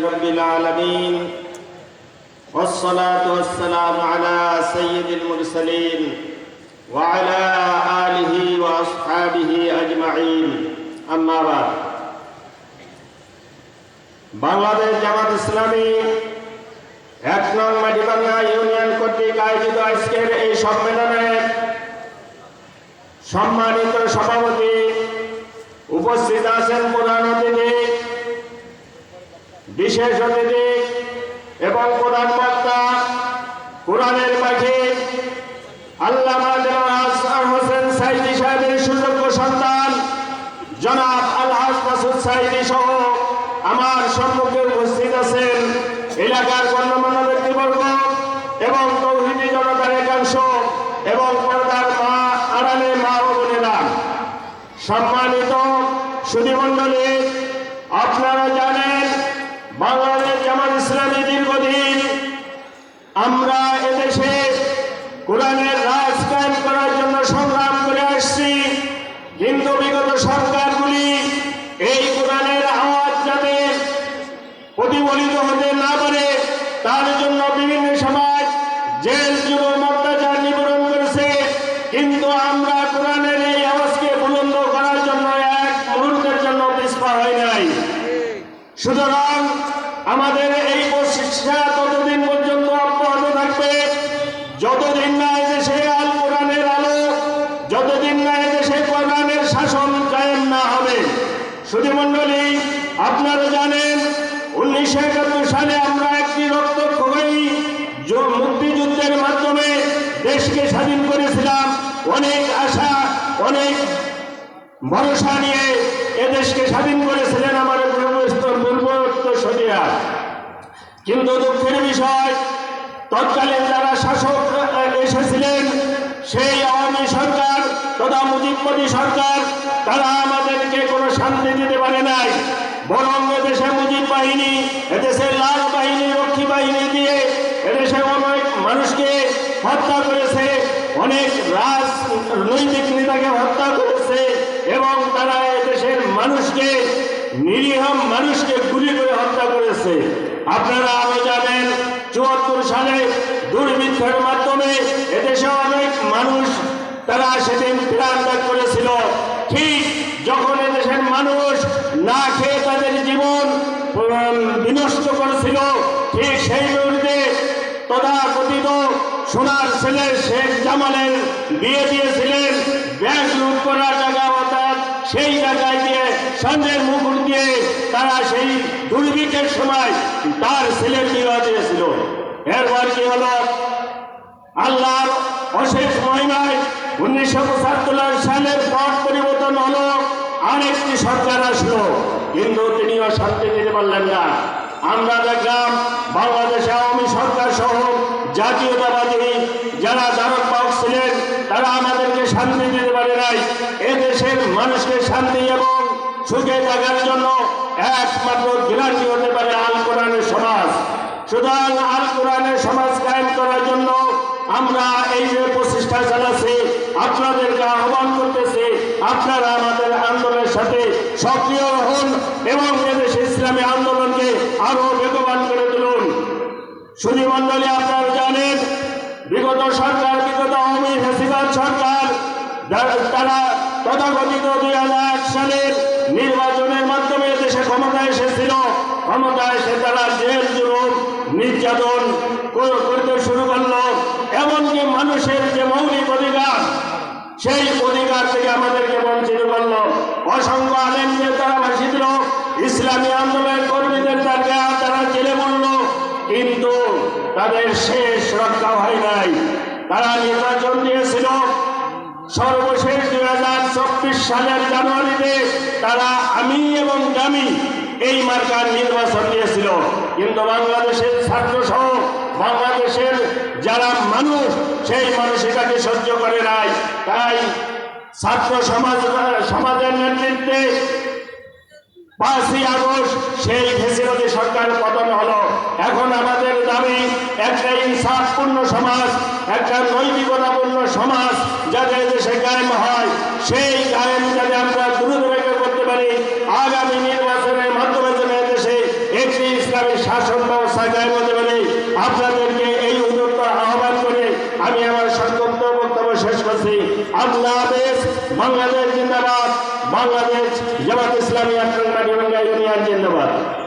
رب العالمين والصلاة والسلام على سيد المرسلين وعلى آله وأصحابه أجمعين أما بعد বাংলাদেশ জামাত ইসলামী এক নং মাটিবাঙ্গা ইউনিয়ন কর্তৃক আয়োজিত আজকের এই সম্মেলনে সম্মানিত সভাপতি উপস্থিত আছেন প্রধান অতিথি বিশেষ অতিথি এবং প্রধান বক্তা কোরআনের পাখি জনাব হোসেন সাইদি সাহেবের সুযোগ্য সন্তান, জনাব আলহাজ মাসুদ সাইদি সহ আমার সম্মুখে উপস্থিত আছেন এলাকার গণ্যমান্য ব্যক্তিবর্গ এবং তৌহিদি জনতার একাংশ এবং পর্দার মা, আড়ালে মা ও বোনেরা। সম্মানিত সুধীমণ্ডলী, আপনারা জানেন বাংলাদেশ জামাত ইসলামী দীর্ঘদিন আমরা এদেশে কোরআনের রাজ কায়েম করার জন্য সংগ্রাম করে আসছি। কিন্তু বিগত সরকারগুলি এই কোরআনের আওয়াজ যাতে প্রতিফলিত হতে না পারে, তার জন্য বিভিন্ন সমাজ জেল জুলুম অত্যাচার নিবারণ করেছে। কিন্তু আমরা কোরআনের এই আওয়াজকে বুলন্দ করার জন্য এক মুহূর্তের জন্য পিছপা হয় নাই। সুতরাং আমাদের এই প্রচেষ্টা ততদিন পর্যন্ত অব্যাহত থাকবে যতদিন না এদেশে আল কোরআনের আলো যতদিন না এদেশে কোরআনের শাসন কায়েম না হবে আপনারা জানেন, উনিশশো একাত্তর সালে আমরা একটি মুক্তিযুদ্ধের মাধ্যমে দেশকে স্বাধীন করেছিলাম। অনেক আশা, অনেক ভরসা নিয়ে এদেশকে স্বাধীন করেছিলেন আমার কিন্তু দুঃখের বিষয়, তৎকালীন যারা শাসক এসেছিলেন সেই আওয়ামী সরকার তথা মুজিবপতি সরকার, তারা আমাদেরকে কোনো শান্তি দিতে পারে নাই। বরং এদেশে মুজিব বাহিনী, এদেশে লাল বাহিনী, রক্ষী বাহিনী দিয়ে এদেশে অনেক মানুষকে হত্যা করেছে, অনেক রাজনৈতিক নেতাকে হত্যা করেছে এবং তারা এদেশের মানুষকে, নিরীহ মানুষকে গুলি করে হত্যা করেছে। আপনারা আরও জানেন, চুয়াত্তর সালে দুর্ভিক্ষের মাধ্যমে এদেশে অনেক মানুষ তারা সেদিন প্রাণ ত্যাগ করেছিল। ঠিক যখন এদেশের মানুষ না খেয়ে তাদের জীবন বিনষ্ট করেছিল, ঠিক সেই মুহূর্তে তথাকথিত সোনার ছেলে শেখ জামালের বিয়ে দিয়েছিলেন। ব্যাংক লুট করার টাকা অর্থাৎ সেই জায়গায় দিয়ে সন্ধ্যের মুকুট দিয়ে তারা সেই দুর্ভিক্ষের সময় তার ছেলের বিবাহ দিয়েছিল। এরপর কি হলো? আল্লাহর অশেষ মহিমায় উনিশশো পঁচাত্তর সালের পট পরিবর্তন হলো। আরেকটি সরকার আসলো। কিন্তু তিনিও শান্তি দিতে পারলেন না। আমরা দেখলাম বাংলাদেশে আওয়ামী সরকার সহ জাতীয়তাবাদী যারা ধারক বাহক ছিলেন, তারা আমাদেরকে শান্তি দিতে পারে নাই। এদেশের মানুষকে শান্তি এবং সুখে থাকার জন্য একমাত্র গ্যারান্টি হতে পারে আল কোরআনের সমাজ। সুতরাং আল কোরআনের সমাজ কায়েম করার জন্য আমরা এই যে প্রচেষ্টা চালাচ্ছি, আপনাদেরকে আহ্বান করতেছি, আপনারা আমাদের আন্দোলনের সাথে সক্রিয় হন এবং এদেশে ইসলামী আন্দোলনকে আরও বেগবান করে তুলুন। সুধীমণ্ডলী আপনারা জানেন, বিগত সরকার, বিগত আওয়ামী ফেসিবাদ সরকার, তারা তথাকথিত দুই হাজার এক সালের নির্বাচনের মাধ্যমে দেশে ক্ষমতায় এসেছিল। ক্ষমতায় এসে তারা জেল জুলুম, নির্যাতন কর- করতে শুরু করল এমনকি মানুষের যে মৌলিক অধিকার সেই অধিকার থেকে আমাদেরকে বঞ্চিত করল। অসংখ্য আলেমকে তারা ভাসি ইসলামী আন্দোলনের কর্মীদের তাকে তারা জেলে মরল। কিন্তু তাদের শেষ রক্ষা হয় নাই। তারা নির্বাচন দিয়েছিল। সর্বশেষ দুই হাজার চব্বিশ সালের জানুয়ারিতে তারা আমি এবং জামি এই মার্কার নির্বাচন দিয়েছিল। কিন্তু বাংলাদেশের ছাত্র সহ বাংলাদেশের যারা মানুষ, সেই মানুষ এটাকে সহ্য করে নাই। তাই ছাত্র সমাজ, সমাজের নেতৃত্বে পাঁচই আগস্ট সেই ফেসিলিটি সরকার পতন হলো। এখন আমাদের দাবি, একটা ইনসাফপূর্ণ সমাজ, একটা নৈতিকতাপূর্ণ সমাজ যাতে দেশে কায়েম হয়, সেই কায়েম যাতে আমরা দ্রুত রেখে করতে পারি আগামী নির্বাচনের মাধ্যমে যেন দেশে একটি ইসলাম শাসন ব্যবস্থা হতে পারে আপনাদেরকে এই উদ্যোগ আহ্বান করে আমি আমার সংক্ষিপ্ত বক্তব্য শেষ করছি। হাফেজ বাংলাদেশ জিন্দাবাদ। বাংলাদেশ জামাত ইসলামী আক্রমণ ইউনিয়ন জিন্দাবাদ।